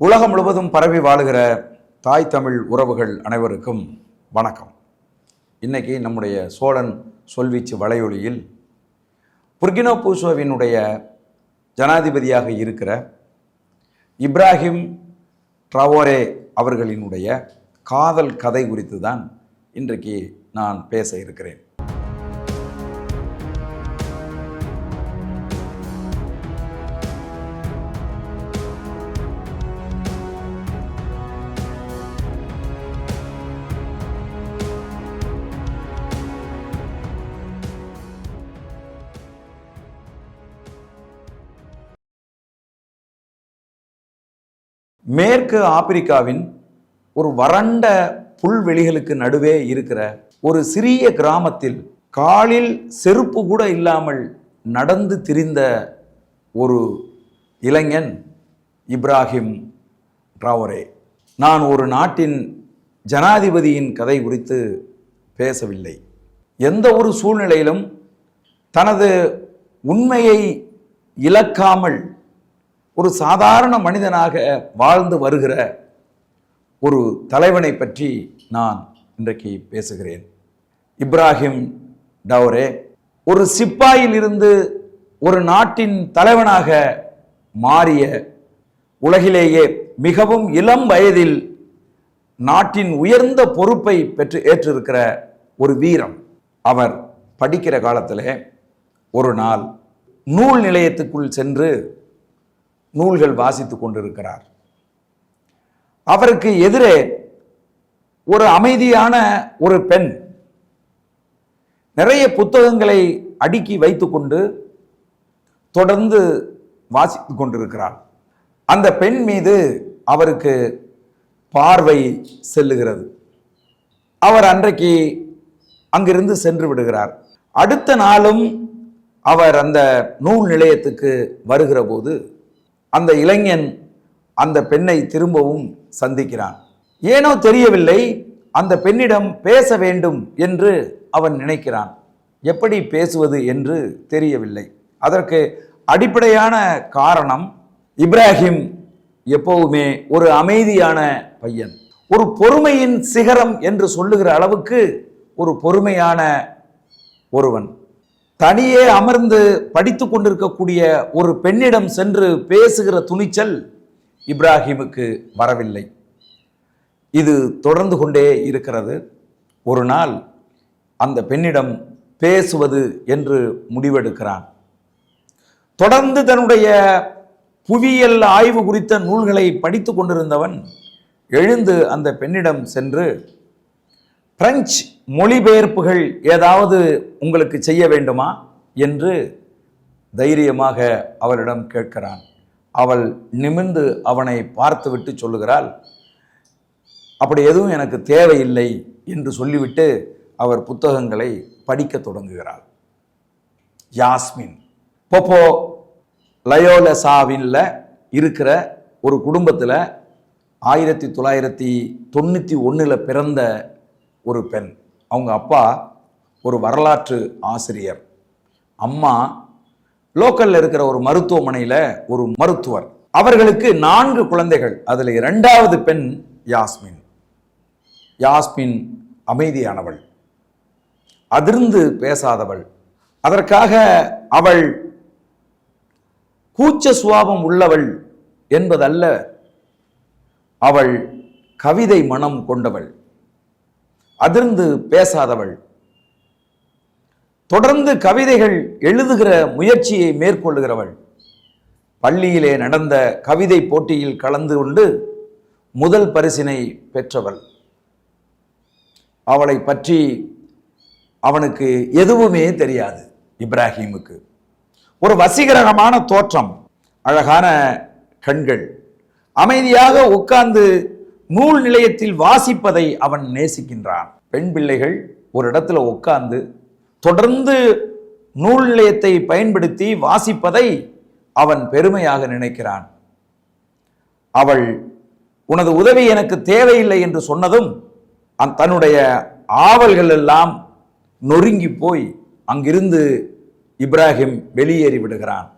உலகம் முழுவதும் பரவி வாழுகிற தாய் தமிழ் உறவுகள் அனைவருக்கும் வணக்கம். இன்னைக்கு நம்முடைய சோழன் சொல்வீச்சு வலையொலியில் புர்கினோ பூசோவினுடைய ஜனாதிபதியாக இருக்கிற இப்ராஹிம் ட்ராவோரே அவர்களினுடைய காதல் கதை குறித்து தான் இன்றைக்கு நான் பேச இருக்கிறேன். மேற்கு ஆப்பிரிக்காவின் ஒரு வறண்ட புல்வெளிகளுக்கு நடுவே இருக்கிற ஒரு சிறிய கிராமத்தில் காலில் செருப்பு கூட இல்லாமல் நடந்து திரிந்த ஒரு இளைஞன் இப்ராஹிம் ராவரே நான் ஒரு நாட்டின் ஜனாதிபதியின் கதை குறித்து பேசவில்லை. எந்த ஒரு சூழ்நிலையிலும் தனது உண்மையை இழக்காமல் ஒரு சாதாரண மனிதனாக வாழ்ந்து வருகிற ஒரு தலைவனை பற்றி நான் இன்றைக்கு பேசுகிறேன். இப்ராஹிம் டவுரே ஒரு சிப்பாயில் இருந்து ஒரு நாட்டின் தலைவனாக மாறிய உலகிலேயே மிகவும் இளம் வயதில் நாட்டின் உயர்ந்த பொறுப்பை பெற்று ஏற்றிருக்கிற ஒரு வீரம் அவர் படிக்கிற காலத்தில் ஒரு நாள் நூல் நிலையத்துக்குள் சென்று நூல்கள் வாசித்து கொண்டிருக்கிறார். அவருக்கு எதிரே ஒரு அமைதியான ஒரு பெண் நிறைய புத்தகங்களை அடுக்கி வைத்துக்கொண்டு தொடர்ந்து வாசித்து கொண்டிருக்கிறார் அந்த பெண் மீது அவருக்கு பார்வை செல்லுகிறது. அவர் அன்றைக்கு அங்கிருந்து சென்று விடுகிறார். அடுத்த நாளும் அவர் அந்த நூல் நிலையத்துக்கு வருகிற போது அந்த இளைஞன் அந்த பெண்ணை திரும்பவும் சந்திக்கிறான். ஏனோ தெரியவில்லை அந்த பெண்ணிடம் பேச வேண்டும் என்று அவன் நினைக்கிறான். எப்படி பேசுவது என்று தெரியவில்லை. அதற்கு அடிப்படையான காரணம் இப்ராஹிம் எப்போவுமே ஒரு அமைதியான பையன். ஒரு பொறுமையின் சிகரம் என்று சொல்லுகிற அளவுக்கு ஒரு பொறுமையான ஒருவன். தனியே அமர்ந்து படித்து கொண்டிருக்கக்கூடிய ஒரு பெண்ணிடம் சென்று பேசுகிற துணிச்சல் இப்ராஹிமுக்கு வரவில்லை. இது தொடர்ந்து கொண்டே இருக்கிறது. ஒரு நாள் அந்த பெண்ணிடம் பேசுவது என்று முடிவெடுக்கிறான். தொடர்ந்து தன்னுடைய புவியியல் ஆய்வு குறித்த நூல்களை படித்து கொண்டிருந்தவன் எழுந்து அந்த பெண்ணிடம் சென்று பிரெஞ்சு மொழிபெயர்ப்புகள் ஏதாவது உங்களுக்கு செய்ய வேண்டுமா? என்று தைரியமாக அவளிடம் கேட்கிறான். அவள் நிமிர்ந்து அவனை பார்த்துவிட்டு சொல்லுகிறாள் அப்படி எதுவும் எனக்கு தேவையில்லை என்று சொல்லிவிட்டு அவர் புத்தகங்களை படிக்க தொடங்குகிறாள். யாஸ்மின் பொப்போ லயோலசாவின்ல இருக்கிற ஒரு குடும்பத்தில் ஆயிரத்தி தொள்ளாயிரத்தி தொண்ணூற்றி ஒன்றில் பிறந்த ஒரு பெண். அவங்க அப்பா ஒரு வரலாற்று ஆசிரியர். அம்மா லோக்கல்ல இருக்கிற ஒரு மருத்துவமனையில் ஒரு மருத்துவர். அவர்களுக்கு நான்கு குழந்தைகள். அதில் இரண்டாவது பெண் யாஸ்மின். யாஸ்மின் அமைதியானவள். அதிர்ந்து பேசாதவள். அதற்காக அவள் கூச்ச சுவாபம் உள்ளவள் என்பதல்ல அவள் கவிதை மனம் கொண்டவள். அதிர்ந்து பேசாதவள். தொடர்ந்து கவிதைகள் எழுதுகிற முயற்சியை மேற்கொள்ளுகிறவள். பள்ளியிலே நடந்த கவிதை போட்டியில் கலந்து கொண்டு முதல் பரிசினை பெற்றவள். அவளை பற்றி அவனுக்கு எதுவுமே தெரியாது இப்ராஹிமுக்கு. ஒரு வசீகரமான தோற்றம் அழகான கண்கள் அமைதியாக உட்கார்ந்து நூல் நிலையத்தில் வாசிப்பதை அவன் நேசிக்கின்றான். பெண் பிள்ளைகள் ஒரு இடத்துல உட்கார்ந்து தொடர்ந்து நூல் நிலையத்தை பயன்படுத்தி வாசிப்பதை அவன் பெருமையாக நினைக்கிறான். அவள் உனது உதவி எனக்கு தேவையில்லை என்று சொன்னதும் அந் தன்னுடைய ஆவல்கள் எல்லாம் நொறுங்கி போய் அங்கிருந்து இப்ராஹிம் வெளியேறி விடுகிறான்.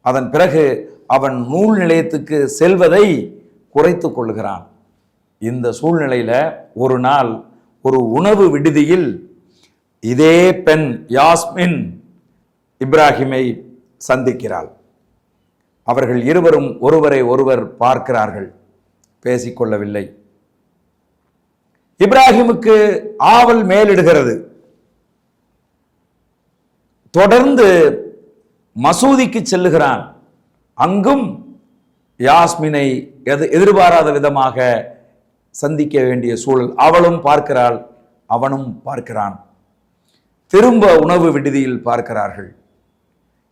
அதன் பிறகு அவன் நூல் நிலையத்துக்கு செல்வதை குறைத்து கொள்கிறான். இந்த சூழ்நிலையில ஒரு நாள் ஒரு உணவு விடுதியில் இதே பெண் யாஸ்மின் இப்ராஹிமை சந்திக்கிறாள். அவர்கள் இருவரும் ஒருவரை ஒருவர் பார்க்கிறார்கள். பேசிக்கொள்ளவில்லை. இப்ராஹிமுக்கு ஆவல் மேலிடுகிறது. தொடர்ந்து மசூதிக்கு செல்லுகிறான். அங்கும் யாஸ்மினை எது எதிர்பாராத விதமாக சந்திக்க வேண்டிய சூழல். அவளும் பார்க்கிறாள் அவனும் பார்க்கிறான். திரும்ப உணவு விடுதியில் பார்க்கிறார்கள்.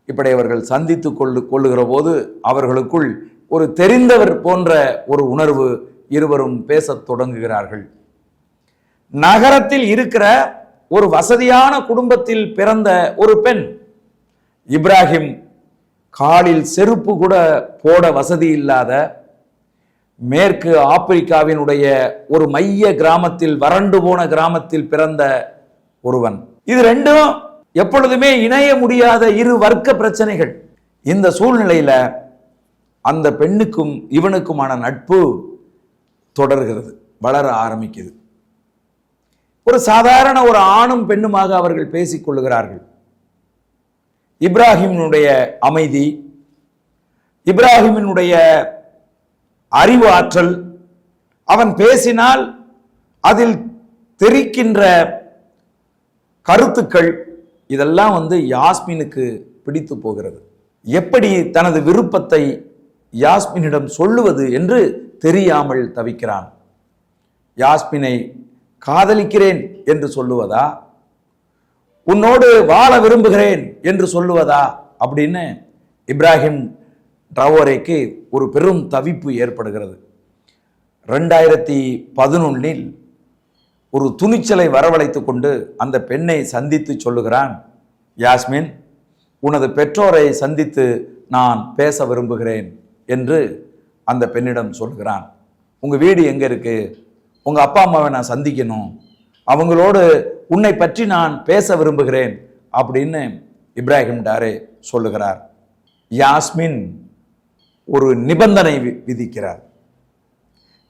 இப்படி அவர்கள் சந்தித்து கொள்ளு கொள்ளுகிற போது அவர்களுக்குள் ஒரு தெரிந்தவர் போன்ற ஒரு உணர்வு இருவரும் பேசத் தொடங்குகிறார்கள். நகரத்தில் இருக்கிற ஒரு வசதியான குடும்பத்தில் பிறந்த ஒரு பெண் இப்ராஹிம் காலில் செருப்பு கூட போட வசதி இல்லாத மேற்கு ஆப்பிரிக்காவினுடைய ஒரு மைய கிராமத்தில் வறண்டு போன கிராமத்தில் பிறந்த ஒருவன். இது ரெண்டும் எப்பொழுதுமே இணைய முடியாத இரு வர்க்க பிரச்சனைகள். இந்த சூழ்நிலையில அந்த பெண்ணுக்கும் இவனுக்குமான நட்பு தொடர்கிறது வளர ஆரம்பிக்குது. ஒரு சாதாரண ஒரு ஆணும் பெண்ணுமாக அவர்கள் பேசிக் கொள்கிறார்கள் இப்ராஹிமினுடைய அமைதி இப்ராஹிமினுடைய அறிவு ஆற்றல். அவன் பேசினால் அதில் தெரிக்கின்ற கருத்துக்கள் இதெல்லாம் வந்து யாஸ்மினுக்கு பிடித்து போகிறது. எப்படி தனது விருப்பத்தை யாஸ்மினிடம் சொல்லுவது என்று தெரியாமல் தவிக்கிறான். யாஸ்மினை காதலிக்கிறேன் என்று சொல்லுவதா? உன்னோடு வாழ விரும்புகிறேன் என்று சொல்லுவதா? அப்படின்னு இப்ராஹிம் ட்ரவோரேக்கு ஒரு பெரும் தவிப்பு ஏற்படுகிறது. ரெண்டாயிரத்தி பதினொன்னில் ஒரு துணிச்சலை வரவழைத்து கொண்டு அந்த பெண்ணை சந்தித்து சொல்லுகிறான் யாஸ்மின் உனது பெற்றோரை சந்தித்து நான் பேச விரும்புகிறேன் என்று அந்த பெண்ணிடம் சொல்கிறான் உங்கள் வீடு எங்கே இருக்குது உங்கள் அப்பா அம்மாவை நான் சந்திக்கணும். அவங்களோடு உன்னை பற்றி நான் பேச விரும்புகிறேன் அப்படின்னு இப்ராஹிம் டாரே சொல்லுகிறார். யாஸ்மின் ஒரு நிபந்தனை வி- விதிக்கிறார்.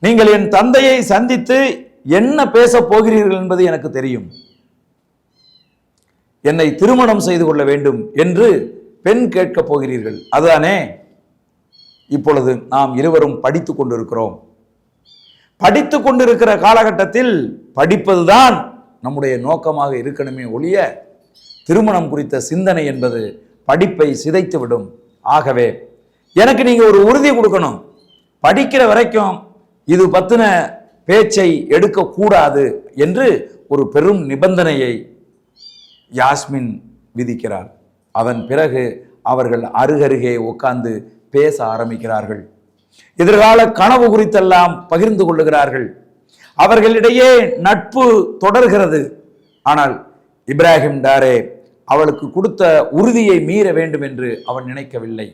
நீங்கள் என் தந்தையை சந்தித்து என்ன பேச போகிறீர்கள் என்பது எனக்கு தெரியும். என்னை திருமணம் செய்து கொள்ள வேண்டும் என்று பெண் கேட்கப் போகிறீர்கள். அதுதானே? இப்பொழுது நாம் இருவரும் படித்துக் கொண்டிருக்கிறோம். படித்துக் கொண்டிருக்கிற காலகட்டத்தில் படிப்பதுதான் நம்முடைய நோக்கமாக இருக்கணுமே ஒழிய திருமணம் குறித்த சிந்தனை என்பது படிப்பை சிதைத்துவிடும். ஆகவே எனக்கு நீங்கள் ஒரு உறுதி கொடுக்கணும். படிக்கிற வரைக்கும் இது பற்றின பேச்சை எடுக்கக்கூடாது என்று ஒரு பெரும் நிபந்தனையை யாஸ்மின் விதிக்கிறார். அதன் பிறகு அவர்கள் அருகருகே உட்கார்ந்து பேச ஆரம்பிக்கிறார்கள். எதிர்கால கனவு குறித்தெல்லாம் பகிர்ந்து கொள்ளுகிறார்கள். அவர்களிடையே நட்பு தொடர்கிறது. ஆனால் இப்ராஹிம் டாரே அவளுக்கு கொடுத்த உறுதியை மீற வேண்டும் என்று அவன் நினைக்கவில்லை.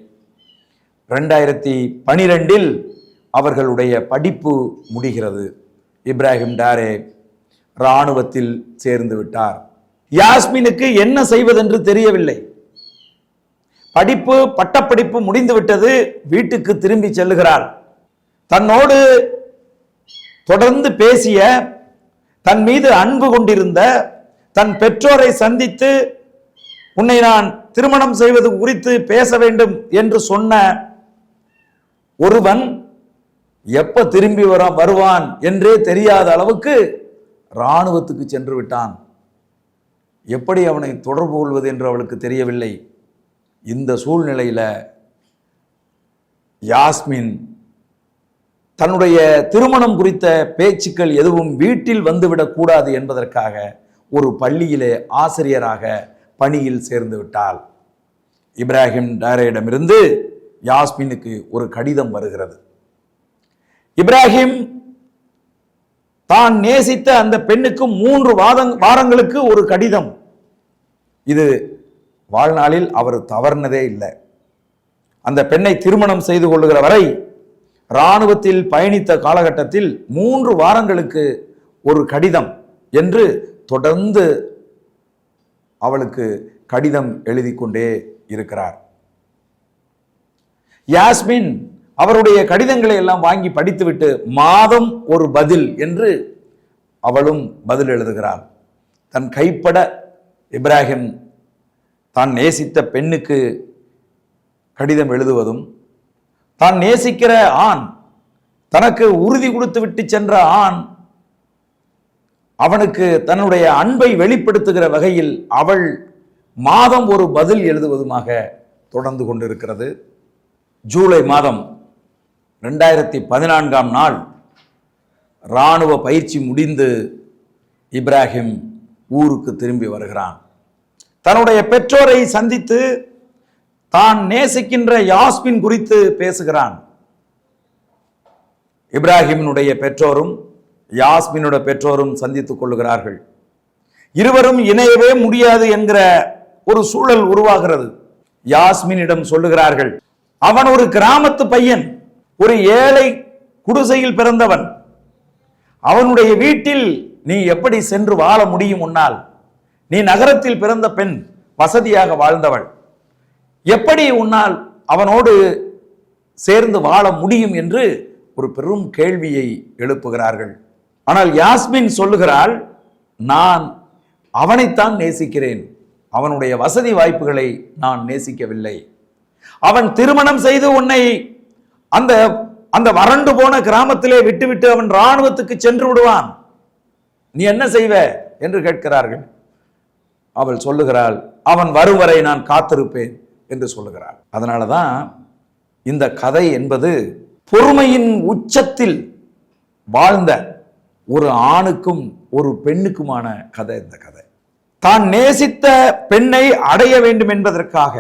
ரெண்டாயிரத்தி பனிரெண்டில் அவர்களுடைய படிப்பு முடிகிறது. இப்ராஹிம் டாரே இராணுவத்தில் சேர்ந்து விட்டார். யாஸ்மினுக்கு என்ன செய்வதென்று தெரியவில்லை. படிப்பு பட்டப்படிப்பு முடிந்துவிட்டது வீட்டுக்கு திரும்பி செல்லுகிறார். தன்னோடு தொடர்ந்து பேசிய தன் மீது அன்பு கொண்டிருந்த தன் பெற்றோரை சந்தித்து உன்னை நான் திருமணம் செய்வது குறித்து பேச வேண்டும் என்று சொன்ன ஒருவன் எப்ப திரும்பி வர வருவான் என்றே தெரியாத அளவுக்கு இராணுவத்துக்கு சென்று விட்டான். எப்படி அவனை தொடர்பு கொள்வது என்று அவளுக்கு தெரியவில்லை. இந்த சூழ்நிலையில் யாஸ்மின் தன்னுடைய திருமணம் குறித்த பேச்சுக்கள் எதுவும் வீட்டில் வந்துவிடக்கூடாது என்பதற்காக ஒரு பள்ளியிலே ஆசிரியராக பணியில் சேர்ந்து விட்டாள். இப்ராஹிம் டாரேயிடமிருந்து யாஸ்மினுக்கு ஒரு கடிதம் வருகிறது. இப்ராஹிம் தான் நேசித்த அந்த பெண்ணுக்கு மூன்று வாதங் வாரங்களுக்கு ஒரு கடிதம். இது வாழ்நாளில் அவர் தவறுனதே இல்லை. அந்த பெண்ணை திருமணம் செய்து கொள்ளுகிற வரை இராணுவத்தில் பயணித்த காலகட்டத்தில் மூன்று வாரங்களுக்கு ஒரு கடிதம் என்று தொடர்ந்து அவளுக்கு கடிதம் எழுதி கொண்டே இருக்கிறார். யாஸ்மின் அவருடைய கடிதங்களை எல்லாம் வாங்கி படித்துவிட்டு மாதம் ஒரு பதில் என்று அவளும் பதில் எழுதுகிறாள். தன் கைப்பட இப்ராஹிம் தான் நேசித்த பெண்ணுக்கு கடிதம் எழுதுவதும் தான் நேசிக்கிற ஆண் தனக்கு உறுதி கொடுத்து விட்டு சென்ற ஆண் அவனுக்கு தன்னுடைய அன்பை வெளிப்படுத்துகிற வகையில் அவள் மாதம் ஒரு பதில் எழுதுவதுமாக தொடர்ந்து கொண்டிருக்கிறது. ஜூலை மாதம் ரெண்டாயிரத்தி பதினான்காம் நாள் இராணுவ பயிற்சி முடிந்து இப்ராஹிம் ஊருக்கு திரும்பி வருகிறான். தன்னுடைய பெற்றோரை சந்தித்து தான் நேசிக்கின்ற யாஸ்மின் குறித்து பேசுகிறான். இப்ராஹிமினுடைய பெற்றோரும் யாஸ்மினுடைய பெற்றோரும் சந்தித்துக் கொள்ளுகிறார்கள். இருவரும் இணையவே முடியாது என்கிற ஒரு சூழல் உருவாகிறது. யாஸ்மினிடம் சொல்லுகிறார்கள் அவன் ஒரு கிராமத்து பையன் ஒரு ஏழை குடிசையில் பிறந்தவன். அவனுடைய வீட்டில் நீ எப்படி சென்று வாழ முடியும் உன்னால்? நீ நகரத்தில் பிறந்த பெண் வசதியாக வாழ்ந்தவள். எப்படி உன்னால் அவனோடு சேர்ந்து வாழ முடியும் என்று ஒரு பெரும் கேள்வியை எழுப்புகிறார்கள். ஆனால் யாஸ்மின் சொல்லுகிறாள் நான் அவனைத்தான் நேசிக்கிறேன். அவனுடைய வசதி வாய்ப்புகளை நான் நேசிக்கவில்லை. அவன் திருமணம் செய்து உன்னை அந்த அந்த வறண்டு போன கிராமத்திலே விட்டுவிட்டு அவன் இராணுவத்துக்கு சென்று விடுவான். நீ என்ன செய்வ? என்று கேட்கிறார்கள். அவள் சொல்லுகிறாள் அவன் வரும் வரை நான் காத்திருப்பேன் என்று சொல்லுகிறாள். அதனால தான் இந்த கதை என்பது பொறுமையின் உச்சத்தில் வாழ்ந்த ஒரு ஆணுக்கும் ஒரு பெண்ணுக்குமான கதை இந்த கதை. தான் நேசித்த பெண்ணை அடைய வேண்டும் என்பதற்காக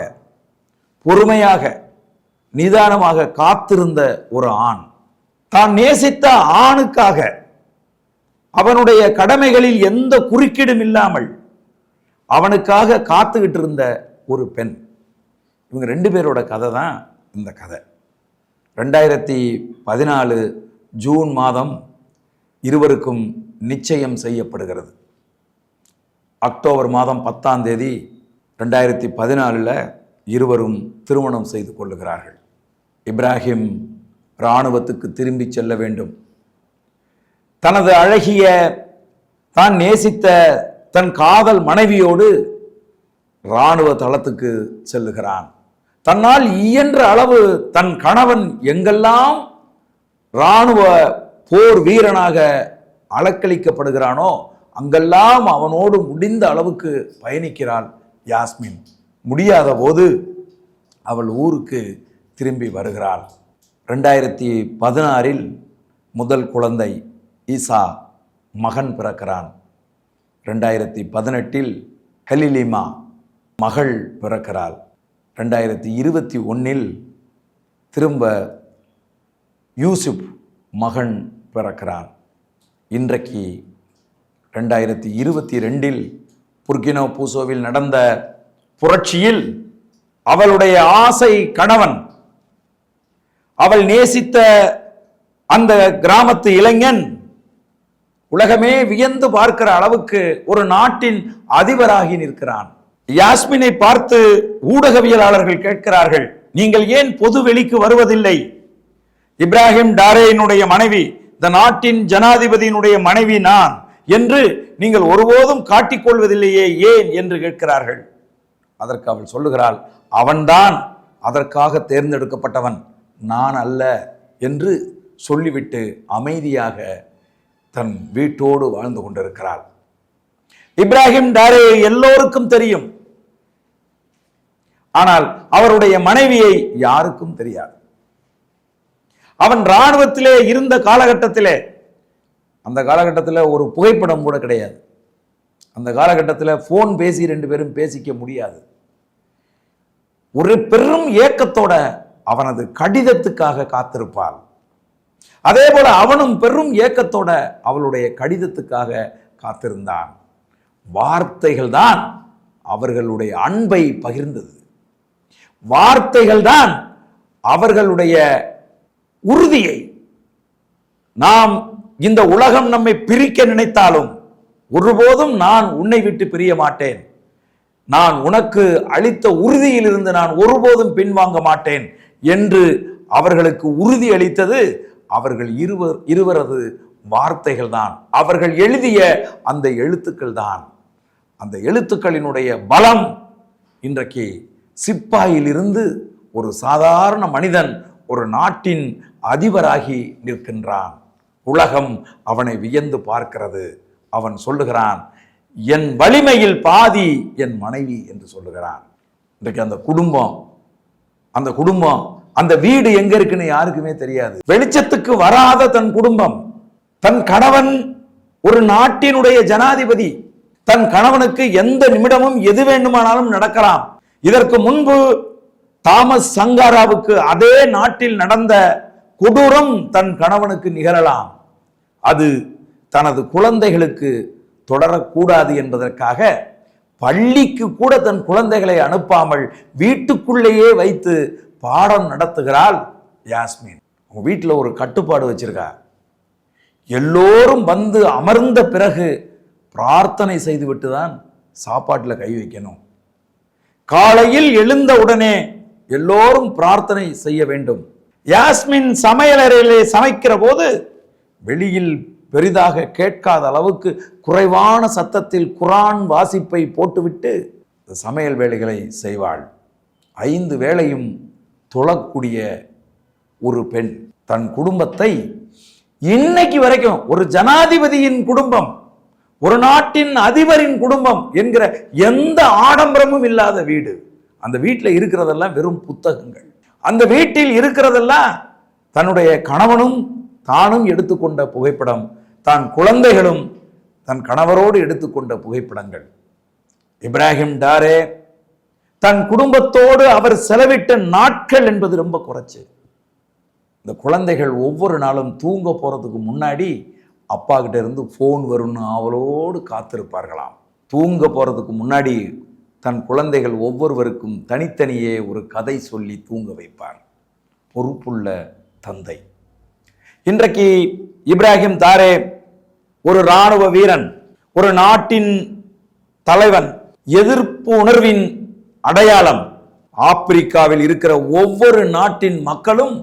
பொறுமையாக நிதானமாக காத்திருந்த ஒரு ஆண். தான் நேசித்த ஆணுக்காக அவனுடைய கடமைகளில் எந்த குறுக்கீடும் இல்லாமல் அவனுக்காக காத்துக்கிட்டு இருந்த ஒரு பெண். இவங்க ரெண்டு பேரோட கதை தான் இந்த கதை. ரெண்டாயிரத்தி பதினாலு ஜூன் மாதம் இருவருக்கும் நிச்சயம் செய்யப்படுகிறது. அக்டோபர் மாதம் பத்தாம் தேதி ரெண்டாயிரத்தி பதினாலில் இருவரும் திருமணம் செய்து கொள்ளுகிறார்கள். இப்ராஹிம் இராணுவத்துக்கு திரும்பி செல்ல வேண்டும். தனது அழகிய தான் நேசித்த தன் காதல் மனைவியோடு இராணுவ தளத்துக்கு செல்லுகிறான். தன்னால் இயன்ற அளவு தன் கணவன் எங்கெல்லாம் இராணுவ போர் வீரனாக அலக்களிக்கப்படுகிறானோ அங்கெல்லாம் அவனோடு முடிந்த அளவுக்கு பயணிக்கிறாள் யாஸ்மின். முடியாத போது அவள் ஊருக்கு திரும்பி வருகிறாள். ரெண்டாயிரத்தி பதினாறில் முதல் குழந்தை ஈசா மகன் பிறக்கிறான். ரெண்டாயிரத்தி பதினெட்டில் ஹலிலிமா மகள் பிறக்கிறாள். ரெண்டாயிரத்தி இருபத்தி ஒன்றில் திரும்ப யூசுப் மகன் பிறக்கிறான். இன்றைக்கு ரெண்டாயிரத்தி இருபத்தி ரெண்டில் புர்கினோ பூசோவில் நடந்த புரட்சியில் அவளுடைய ஆசை கணவன் அவள் நேசித்த அந்த கிராமத்து இளைஞன் உலகமே வியந்து பார்க்கிற அளவுக்கு ஒரு நாட்டின் அதிபராகி நிற்கிறான். யாஸ்மினை பார்த்து ஊடகவியலாளர்கள் கேட்கிறார்கள் நீங்கள் ஏன் பொது வெளிக்கு வருவதில்லை? இப்ராஹிம் டாரேயினுடைய மனைவி இந்த நாட்டின் ஜனாதிபதியினுடைய மனைவி நான் என்று நீங்கள் ஒருபோதும் காட்டிக்கொள்வதில்லையே ஏன் என்று கேட்கிறார்கள். அதற்கு அவள் சொல்லுகிறாள் அவன்தான் அதற்காக தேர்ந்தெடுக்கப்பட்டவன். நான் அல்ல என்று சொல்லிவிட்டு அமைதியாக தன் வீட்டோடு வாழ்ந்து கொண்டிருக்கிறாள். இப்ராஹிம் டாரே எல்லோருக்கும் தெரியும். ஆனால் அவருடைய மனைவியை யாருக்கும் தெரியாது. அவன் இராணுவத்திலே இருந்த காலகட்டத்திலே அந்த காலகட்டத்தில் ஒரு புகைப்படம் கூட கிடையாது. அந்த காலகட்டத்தில் ஃபோன் பேசி ரெண்டு பேரும் பேசிக்க முடியாது. ஒரு பெரும் ஏக்கத்தோட அவனது கடிதத்துக்காக காத்திருப்பாள். அதே போல அவனும் பெரும் ஏக்கத்தோட அவளுடைய கடிதத்துக்காக காத்திருந்தான். வார்த்தைகள் தான் அவர்களுடைய அன்பை பகிர்ந்தது. வார்த்தைகள் தான் அவர்களுடைய உறுதியை. நாம் இந்த உலகம் நம்மை பிரிக்க நினைத்தாலும் ஒருபோதும் நான் உன்னை விட்டு பிரிய மாட்டேன். நான் உனக்கு அளித்த உறுதியிலிருந்து நான் ஒருபோதும் பின்வாங்க மாட்டேன் என்று அவர்களுக்கு உறுதி அளித்தது அவர்கள் இருவர் இருவரது வார்த்தைகள் தான் அவர்கள் எழுதிய அந்த எழுத்துக்கள் தான் அந்த எழுத்துக்களினுடைய பலம் இன்றைக்கு சிப்பாயிலிருந்து ஒரு சாதாரண மனிதன் ஒரு நாட்டின் அதிபராகி நிற்கின்றான். உலகம் அவனை வியந்து பார்க்கிறது. அவன் சொல்லுகிறான் என் வலிமையில் பாதி என் மனைவி என்று சொல்லுகிறான். இன்றைக்கு அந்த குடும்பம் அந்த குடும்பம் அந்த வீடு எங்க இருக்குன்னு யாருக்குமே தெரியாது. வெளிச்சத்துக்கு வராத தன் குடும்பம் தன் கணவன் ஒரு நாட்டினுடைய ஜனாதிபதி தன் கணவனுக்கு எந்த நிமிடமும் எது வேண்டுமானாலும் நடக்கலாம். இதற்கு முன்பு தாமஸ் சங்காராவுக்கு அதே நாட்டில் நடந்த கொடூரம் தன் கணவனுக்கு நிகழலாம். அது தனது குழந்தைகளுக்கு தொடரக்கூடாது என்பதற்காக பள்ளிக்கு கூட தன் குழந்தைகளை அனுப்பாமல் வீட்டுக்குள்ளேயே வைத்து பாடம் நடத்துகிறாள் யாஸ்மின். உன் வீட்டில் ஒரு கட்டுப்பாடு வச்சிருக்கா? எல்லோரும் வந்து அமர்ந்த பிறகு பிரார்த்தனை செய்துவிட்டு தான் சாப்பாட்டில் கை வைக்கணும். காலையில் எழுந்த உடனே எல்லோரும் பிரார்த்தனை செய்ய வேண்டும். யாஸ்மின் சமையலறையிலே சமைக்கிற போது வெளியில் பெரிதாக கேட்காத அளவுக்கு குறைவான சத்தத்தில் குரான் வாசிப்பை போட்டுவிட்டு சமையல் வேலைகளை செய்வாள். ஐந்து வேளையும் தொழக்கூடிய ஒரு பெண் தன் குடும்பத்தை இன்னைக்கு வரைக்கும் ஒரு ஜனாதிபதியின் குடும்பம் ஒரு நாட்டின் அதிபரின் குடும்பம் என்கிற எந்த ஆடம்பரமும் இல்லாத வீடு. அந்த வீட்டில் இருக்கிறதெல்லாம் வெறும் புத்தகங்கள். அந்த வீட்டில் இருக்கிறதெல்லாம் தன்னுடைய கணவனும் தானும் எடுத்துக்கொண்ட புகைப்படம். தான் குழந்தைகளும் தன் கணவரோடு எடுத்துக்கொண்ட புகைப்படங்கள். இப்ராஹிம் டாரே தன் குடும்பத்தோடு அவர் செலவிட்ட நாட்கள் என்பது ரொம்ப குறைச்சு. இந்த குழந்தைகள் ஒவ்வொரு நாளும் தூங்க போகிறதுக்கு முன்னாடி அப்பா கிட்ட இருந்து ஃபோன் வரும்னு அவளோடு காத்திருப்பார்களாம். தூங்க போகிறதுக்கு முன்னாடி தன் குழந்தைகள் ஒவ்வொருவருக்கும் தனித்தனியே ஒரு கதை சொல்லி தூங்க வைப்பார் பொறுப்புள்ள தந்தை. இன்றைக்கு இப்ராஹிம் தாரே ஒரு இராணுவ வீரன் ஒரு நாட்டின் தலைவன் எதிர்ப்பு உணர்வின் அடையாளம். ஆப்பிரிக்காவில் இருக்கிற ஒவ்வொரு நாட்டின் மக்களும்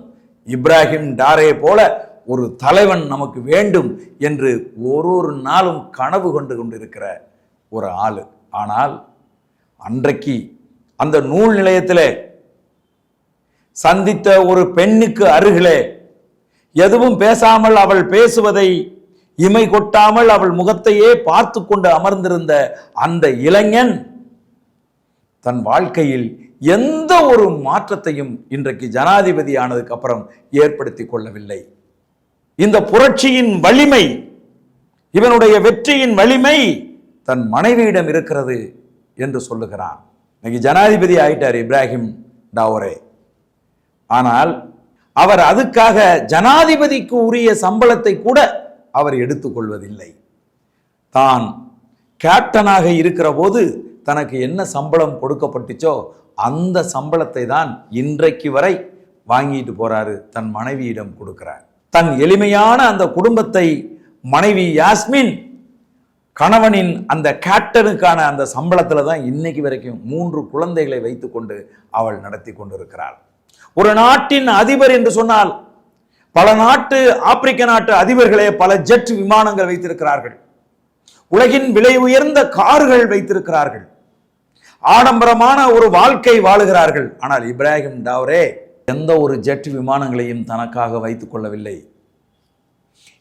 இப்ராஹிம் டாரே போல ஒரு தலைவன் நமக்கு வேண்டும் என்று ஒரு ஒரு நாளும் கனவு கொண்டு கொண்டிருக்கிற ஒரு ஆள். ஆனால் அன்றைக்கு அந்த நூல் நிலையத்தில் சந்தித்த ஒரு பெண்ணுக்கு அருகிலே எதுவும் பேசாமல் அவள் பேசுவதை இமை கொட்டாமல் அவள் முகத்தையே பார்த்து கொண்டு அமர்ந்திருந்த அந்த இளைஞன் தன் வாழ்க்கையில் எந்த ஒரு மாற்றத்தையும் இன்றைக்கு ஜனாதிபதி ஆனதுக்கு அப்புறம் ஏற்படுத்தி கொள்ளவில்லை. இந்த புரட்சியின் வலிமை இவனுடைய வெற்றியின் வலிமை தன் மனைவியிடம் இருக்கிறது என்று சொல்லுகிறான். இன்னைக்கு ஜனாதிபதி ஆயிட்டார் இப்ராஹிம் டாவரே. ஆனால் அவர் அதுக்காக ஜனாதிபதிக்கு உரிய சம்பளத்தை கூட அவர் எடுத்துக்கொள்வதில்லை. தான் கேப்டனாக இருக்கிற போது தனக்கு என்ன சம்பளம் கொடுக்கப்பட்டுச்சோ அந்த சம்பளத்தை தான் இன்றைக்கு வரை வாங்கிட்டு போறாரு தன் மனைவியிடம் கொடுக்கிறார். தன் எளிமையான அந்த குடும்பத்தை மனைவி யாஸ்மின் கணவனின் அந்த கேப்டனுக்கான அந்த சம்பளத்தில் தான் இன்னைக்கு வரைக்கும் மூன்று குழந்தைகளை வைத்துக்கொண்டு அவள் நடத்தி கொண்டிருக்கிறாள். ஒரு நாட்டின் அதிபர் என்று சொன்னால் பல நாட்டு ஆப்பிரிக்க நாட்டு அதிபர்களே பல ஜெட் விமானங்கள் வைத்திருக்கிறார்கள். உலகின் விலை உயர்ந்த கார்கள் வைத்திருக்கிறார்கள். ஆடம்பரமான ஒரு வாழ்க்கை வாழுகிறார்கள். ஆனால் இப்ராஹிம் டாவரே எந்த ஒரு ஜெட் விமானங்களையும் தனக்காக வைத்துக் கொள்ளவில்லை.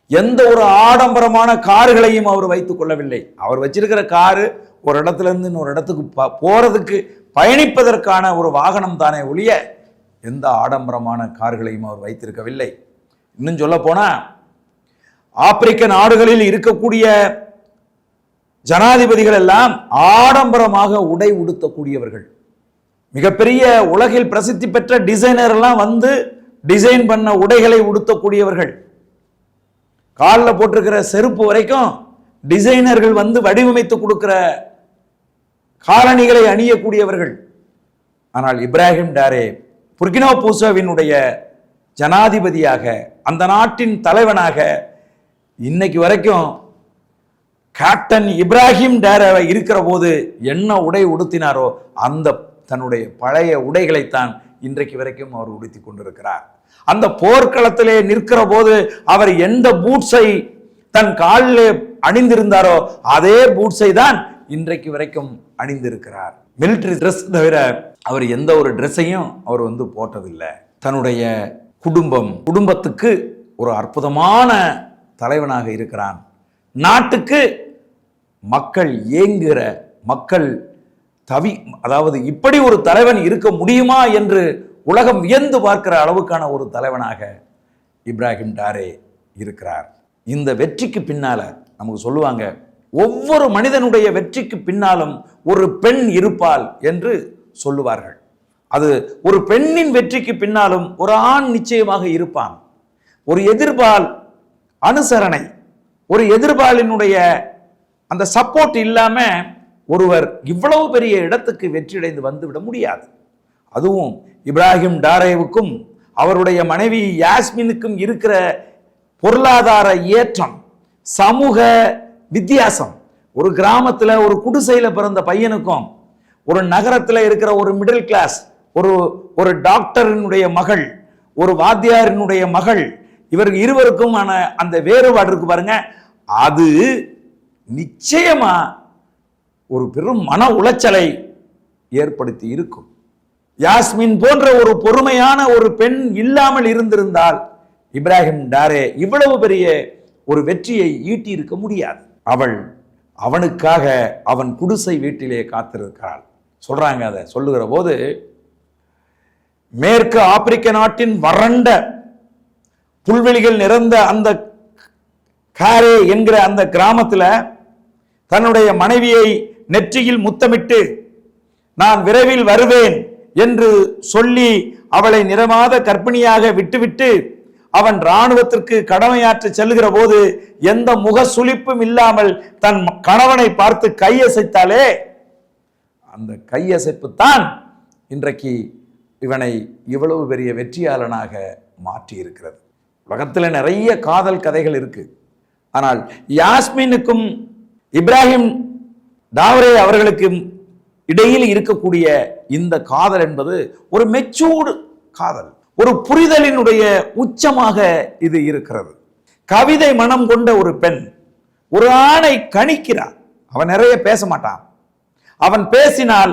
எந்த ஒரு ஆடம்பரமான கார்களையும் அவர் வைத்துக் கொள்ளவில்லை. அவர் வச்சிருக்கிற காரு ஒரு இடத்துல இருந்து இன்னொரு இடத்துக்கு ப- போறதுக்கு பயணிப்பதற்கான ஒரு வாகனம் தானே ஒழிய எந்த ஆடம்பரமான கார்களையும் அவர் வைத்திருக்கவில்லை. இன்னும் சொல்ல போனா ஆப்பிரிக்க நாடுகளில் இருக்கக்கூடிய ஜனாதிபதிகள் எல்லாம் ஆடம்பரமாக உடை உடுத்தக்கூடியவர்கள். மிகப்பெரிய உலகில் பிரசித்தி பெற்ற டிசைனர் எல்லாம் வந்து டிசைன் பண்ண உடைகளை உடுத்தக்கூடியவர்கள். காலில் போட்டிருக்கிற செருப்பு வரைக்கும் டிசைனர்கள் வந்து வடிவமைத்து கொடுக்கிற காலணிகளை அணியக்கூடியவர்கள். ஆனால் இப்ராஹிம் டாரே புர்கினோ பூசோவினுடைய ஜனாதிபதியாக அந்த நாட்டின் தலைவனாக இன்னைக்கு வரைக்கும் கேப்டன் இப்ராஹிம் டேரவை இருக்கிற போது என்ன உடை உடுத்தினாரோ அந்த தன்னுடைய பழைய உடைகளைத்தான் இன்றைக்கு வரைக்கும் அவர் உடுத்தி கொண்டிருக்கிறார். அந்த போர்க்களத்திலே நிற்கிற போது அவர் எந்த பூட்ஸை தன் காலில் அணிந்திருந்தாரோ அதே பூட்ஸை தான் இன்றைக்கு வரைக்கும் அணிந்திருக்கிறார். மிலிட்ரி ட்ரெஸ் தவிர அவர் எந்த ஒரு ட்ரெஸ்ஸையும் அவர் வந்து போட்டதில்லை. தன்னுடைய குடும்பம் குடும்பத்துக்கு ஒரு அற்புதமான தலைவனாக இருக்கிறான். நாட்டுக்கு மக்கள் ஏங்குகிற மக்கள் தவி அதாவது இப்படி ஒரு தலைவன் இருக்க முடியுமா என்று உலகம் வியந்து பார்க்கிற அளவுக்கான ஒரு தலைவனாக இப்ராஹிம் டாரே இருக்கிறார். இந்த வெற்றிக்கு பின்னால நமக்கு சொல்லுவாங்க ஒவ்வொரு மனிதனுடைய வெற்றிக்கு பின்னாலும் ஒரு பெண் இருப்பாள் என்று சொல்லுவார்கள். அது ஒரு பெண்ணின் வெற்றிக்கு பின்னாலும் ஒரு ஆண் நிச்சயமாக இருப்பான். ஒரு எதிர்பால் அனுசரணை ஒரு எதிர்பாலினுடைய அந்த சப்போர்ட் இல்லாம ஒருவர் இவ்வளவு பெரிய இடத்துக்கு வெற்றியடைந்து வந்துவிட முடியாது. அதுவும் இப்ராஹிம் டாரேவுக்கும் அவருடைய மனைவி யாஸ்மினுக்கும் இருக்கிற பொருளாதார ஏற்றம் சமூக வித்தியாசம். ஒரு கிராமத்தில் ஒரு குடிசையில் பிறந்த பையனுக்கும் ஒரு நகரத்தில் இருக்கிற ஒரு மிடில் கிளாஸ் ஒரு ஒரு டாக்டரினுடைய மகள் ஒரு வாத்தியாரினுடைய மகள் இவர் இருவருக்குமான அந்த வேறுபாடு இருக்கு பாருங்க. அது நிச்சயமா ஒரு பெரும் மன உளைச்சலை ஏற்படுத்தி இருக்கும். யாஸ்மின் போன்ற ஒரு பொறுமையான ஒரு பெண் இல்லாமல் இருந்திருந்தால் இப்ராஹிம் டாரே இவ்வளவு பெரிய ஒரு வெற்றியை ஈட்டி இருக்க முடியாது. அவள் அவனுக்காக அவன் குடிசை வீட்டிலே காத்திருக்கிறாள். சொல்றாங்க அதை சொல்லுகிற போது மேற்கு ஆப்பிரிக்க நாட்டின் வறண்ட புல்வெளிகள் நிறைந்த அந்த காரே என்கிற அந்த கிராமத்தில் தன்னுடைய மனைவியை நெற்றியில் முத்தமிட்டு நான் விரைவில் வருவேன் என்று சொல்லி அவளை நிறமாத கர்ப்பிணியாக விட்டுவிட்டு அவன் இராணுவத்திற்கு கடமையாற்ற செல்லுகிற போது எந்த முக சுழிப்பும் இல்லாமல் தன் கணவனை பார்த்து கையசைத்தாலே அந்த கையசைப்பு தான் இன்றைக்கு இவனை இவ்வளவு பெரிய வெற்றியாளனாக மாற்றி இருக்கிறது உலகத்தில் நிறைய காதல் கதைகள் இருக்கு. ஆனால் யாஸ்மினுக்கும் இப்ராஹிம் தாவரே அவர்களுக்கும் இடையில் இருக்கக்கூடிய இந்த காதல் என்பது ஒரு மெச்சூர்டு காதல். ஒரு புரிதலினுடைய உச்சமாக இது இருக்கிறது. கவிதை மனம் கொண்ட ஒரு பெண் ஒரு ஆணை கணிக்கிறான். அவன் நிறைய பேச மாட்டான். அவன் பேசினால்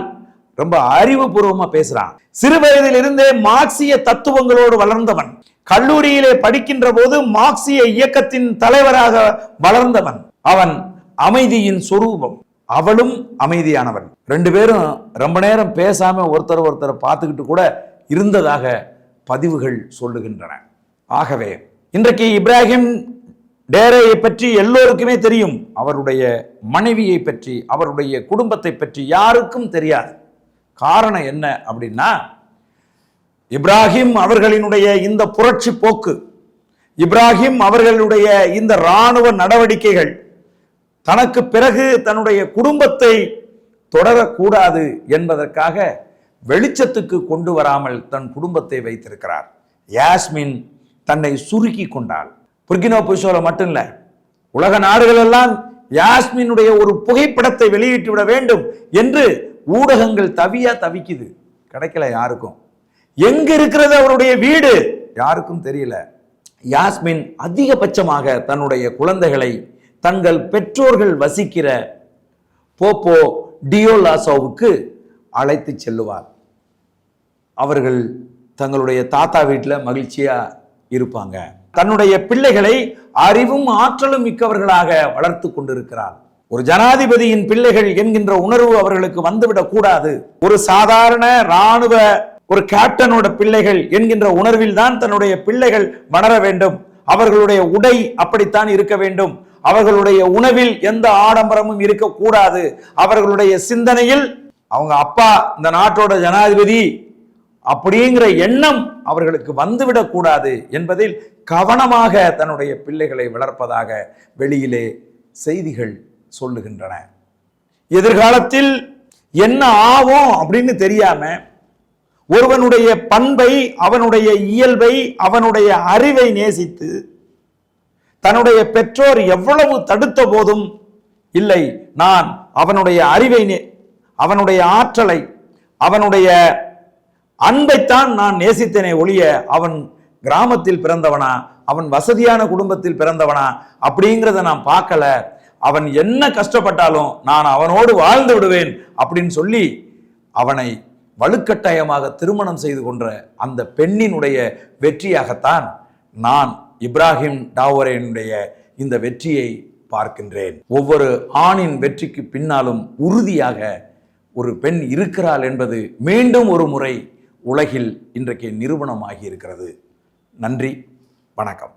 ரொம்ப அறிவுபூர்வமா பேசுறான். சிறு வயதில் இருந்தே மார்க்சிய தத்துவங்களோடு வளர்ந்தவன். கல்லூரியிலே படிக்கின்ற போது மார்க்சிய இயக்கத்தின் தலைவராக வளர்ந்தவன். அவன் அமைதியின் சொரூபம். அவளும் அமைதியானவன். ரெண்டு பேரும் ரொம்ப நேரம் பேசாம ஒருத்தர் ஒருத்தரை பார்த்துக்கிட்டு கூட இருந்ததாக பதிவுகள் சொல்லுகின்றன. ஆகவே இன்றைக்கு இப்ராஹிம் டேரையை பற்றி எல்லோருக்குமே தெரியும். அவருடைய மனைவியை பற்றி அவருடைய குடும்பத்தை பற்றி யாருக்கும் தெரியாது. காரணம் என்ன அப்படின்னா இப்ராஹிம் அவர்களினுடைய இந்த புரட்சி போக்கு இப்ராஹிம் அவர்களுடைய இந்த இராணுவ நடவடிக்கைகள் தனக்கு பிறகு தன்னுடைய குடும்பத்தை தொடரக்கூடாது என்பதற்காக வெளிச்சத்துக்கு கொண்டு வராமல் தன் குடும்பத்தை வைத்திருக்கிறார். யாஸ்மின் தன்னை சுருக்கி கொண்டாள். புர்கினோ புஷோல மட்டும் இல்லை உலக நாடுகளெல்லாம் யாஸ்மினுடைய ஒரு புகைப்படத்தை வெளியிட்டு விட வேண்டும் என்று ஊடகங்கள் தவியா தவிக்குது. கிடைக்கல யாருக்கும். எங்க இருக்கிறது அவருடைய வீடு? யாருக்கும் தெரியல. யாஸ்மின் அதிகபட்சமாக தன்னுடைய குழந்தைகளை தங்கள் பெற்றோர்கள் வசிக்கிற போப்போ டியோலாசோவுக்கு அழைத்து செல்லுவார். அவர்கள் தங்களுடைய தாத்தா வீட்டில் மகிழ்ச்சியா இருப்பாங்க. தன்னுடைய பிள்ளைகளை அறிவும் ஆற்றலும் மிக்கவர்களாக வளர்த்து கொண்டிருக்கிறார். ஒரு ஜனாதிபதியின் பிள்ளைகள் என்கின்ற உணர்வு அவர்களுக்கு வந்துவிடக் கூடாது. ஒரு சாதாரண ராணுவ ஒரு கேப்டனோட பிள்ளைகள் என்கின்ற உணர்வில் தான் தன்னுடைய பிள்ளைகள் வளர வேண்டும். அவர்களுடைய உடை அப்படித்தான் இருக்க வேண்டும். அவர்களுடைய உணவில் எந்த ஆடம்பரமும் இருக்கக்கூடாது அவர்களுடைய சிந்தனையில் அவங்க அப்பா இந்த நாட்டோட ஜனாதிபதி அப்படிங்கிற எண்ணம் அவர்களுக்கு வந்துவிடக் கூடாது என்பதில் கவனமாக தன்னுடைய பிள்ளைகளை வளர்ப்பதாக வெளியிலே செய்திகள் சொல்லுகின்றன. எதிர்காலத்தில் என்ன ஆகும் அப்படின்னு தெரியாம ஒருவனுடைய பண்பை அவனுடைய இயல்பை அவனுடைய அறிவை நேசித்து தன்னுடைய பெற்றோர் எவ்வளவு தடுத்த போதும் இல்லை நான் அவனுடைய அறிவை நே- அவனுடைய ஆற்றலை அவனுடைய அன்பைத்தான் நான் நேசித்தேனே ஒழிய அவன் கிராமத்தில் பிறந்தவனா அவன் வசதியான குடும்பத்தில் பிறந்தவனா அப்படிங்கிறத நான் பார்க்கல. அவன் என்ன கஷ்டப்பட்டாலும் நான் அவனோடு வாழ்ந்து விடுவேன் அப்படின்னு சொல்லி அவனை வலுக்கட்டாயமாக திருமணம் செய்து கொன்ற அந்த பெண்ணினுடைய வெற்றியாகத்தான் நான் இப்ராஹிம் டாவரேனுடைய இந்த வெற்றியை பார்க்கின்றேன். ஒவ்வொரு ஆணின் வெற்றிக்கு பின்னாலும் உறுதியாக ஒரு பெண் இருக்கிறாள் என்பது மீண்டும் ஒரு முறை உலகில் இன்றைக்கு நிரூபணமாகி இருக்கிறது. நன்றி வணக்கம்.